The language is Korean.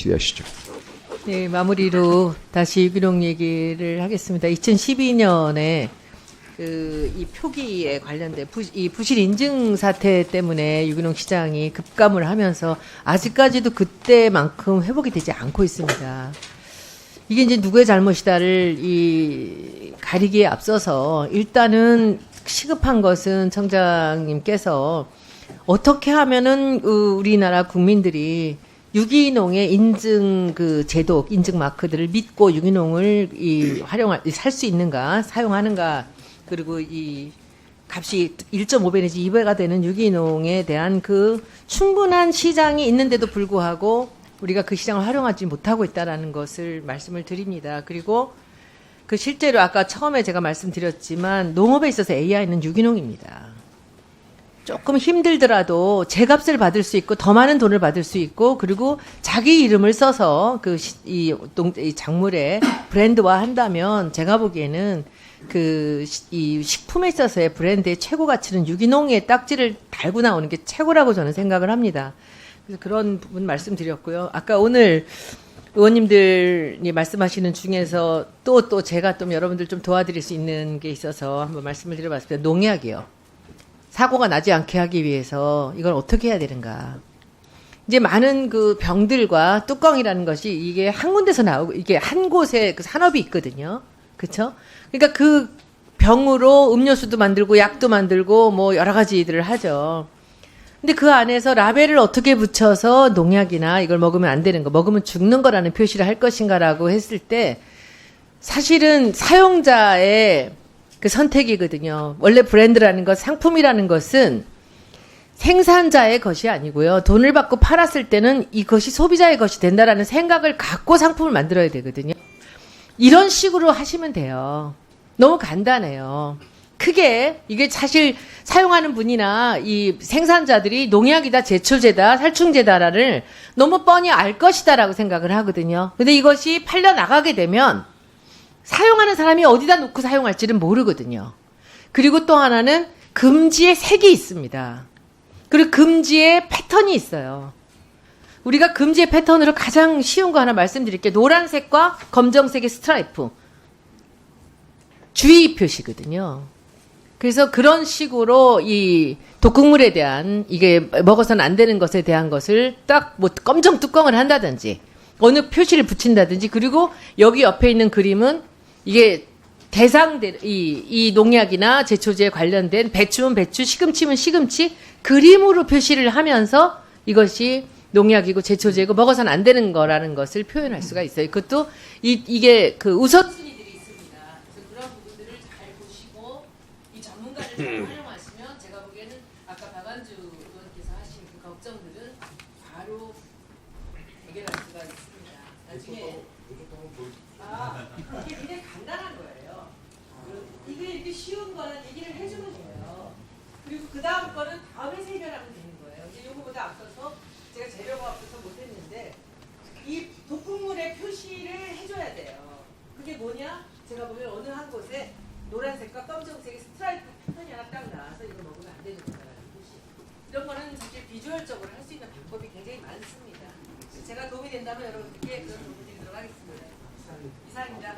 질의하시죠. 네, 마무리로 다시 유기농 얘기를 하겠습니다. 2012년에 그 이 표기에 관련된 부, 이 부실 인증 사태 때문에 유기농 시장이 급감을 하면서 아직까지도 그때만큼 회복이 되지 않고 있습니다. 이게 이제 누구의 잘못이다를 이 가리기에 앞서서 일단은 시급한 것은 청장님께서 어떻게 하면은 그 우리나라 국민들이 유기농의 인증 그 제도 인증 마크들을 믿고 유기농을 이 활용할 살 수 있는가 사용하는가 그리고 이 값이 1.5배 내지 2배가 되는 유기농에 대한 그 충분한 시장이 있는데도 불구하고 우리가 그 시장을 활용하지 못하고 있다라는 것을 말씀을 드립니다. 그리고 그 실제로 아까 처음에 제가 말씀드렸지만 농업에 있어서 AI는 유기농입니다. 조금 힘들더라도 제 값을 받을 수 있고 더 많은 돈을 받을 수 있고 그리고 자기 이름을 써서 그이 이 작물의 브랜드화 한다면 제가 보기에는 그 이 식품에 있어서의 브랜드의 최고 가치는 유기농의 딱지를 달고 나오는 게 최고라고 저는 생각을 합니다. 그래서 그런 부분 말씀드렸고요. 아까 오늘 의원님들이 말씀하시는 중에서 또또 제가 좀 여러분들 좀 도와드릴 수 있는 게 있어서 한번 말씀을 드려봤습니다. 농약이요. 사고가 나지 않게 하기 위해서 이걸 어떻게 해야 되는가. 이제 많은 그 병들과 뚜껑이라는 것이 이게 한 군데서 나오고 이게 한 곳에 그 산업이 있거든요. 그쵸? 그러니까 그 병으로 음료수도 만들고 약도 만들고 뭐 여러 가지들을 하죠. 근데 그 안에서 라벨을 어떻게 붙여서 농약이나 이걸 먹으면 안 되는 거, 먹으면 죽는 거라는 표시를 할 것인가라고 했을 때 사실은 사용자의 그 선택이거든요. 원래 브랜드라는 것, 상품이라는 것은 생산자의 것이 아니고요. 돈을 받고 팔았을 때는 이것이 소비자의 것이 된다라는 생각을 갖고 상품을 만들어야 되거든요. 이런 식으로 하시면 돼요. 너무 간단해요. 크게 이게 사실 사용하는 분이나 이 생산자들이 농약이다, 제초제다, 살충제다를 너무 뻔히 알 것이다라고 생각을 하거든요. 근데 이것이 팔려 나가게 되면 사용하는 사람이 어디다 놓고 사용할지는 모르거든요. 그리고 또 하나는 금지의 색이 있습니다. 그리고 금지의 패턴이 있어요. 우리가 금지의 패턴으로 가장 쉬운 거 하나 말씀드릴게요. 노란색과 검정색의 스트라이프. 주의 표시거든요. 그래서 그런 식으로 이 독극물에 대한 이게 먹어서는 안 되는 것에 대한 것을 딱 뭐 검정 뚜껑을 한다든지 어느 표시를 붙인다든지 그리고 여기 옆에 있는 그림은 이게 대상들 이, 이 농약이나 제초제에 관련된 배추면 배추, 시금치면 시금치 그림으로 표시를 하면서 이것이 농약이고 제초제고 먹어서는 안 되는 거라는 것을 표현할 수가 있어요. 그것도 이, 이게 그 우선순위들이 있습니다. 그래서 그런 부분들을 잘 보시고 이 전문가를 잘 활용하시면 제가 보기에는 아까 박안주 의원께서 하신 그 걱정들은 바로 해결할 수가 있습니다. 나중에 아 이게 굉장히 간단한 거예요. 이게 이렇게 쉬운 거는 얘기를 해주면 돼요. 그리고 그 다음 거는 다음에 해결하면 되는 거예요. 이제 요거보다 앞서서 제가 재료가 앞서서 못했는데 이 독극물의 표시를 해줘야 돼요. 그게 뭐냐? 제가 보면 어느 한 곳에 노란색과 검정색의 스트라이프 패턴이 하나 딱 나와서 이거 먹으면 안 되는 표시. 이런 거는 사실 비주얼적으로 할 수 있는 방법이 굉장히 많습니다. 제가 도움이 된다면 여러분들께 그런 도움을 드리도록 하겠습니다. 이상입니다.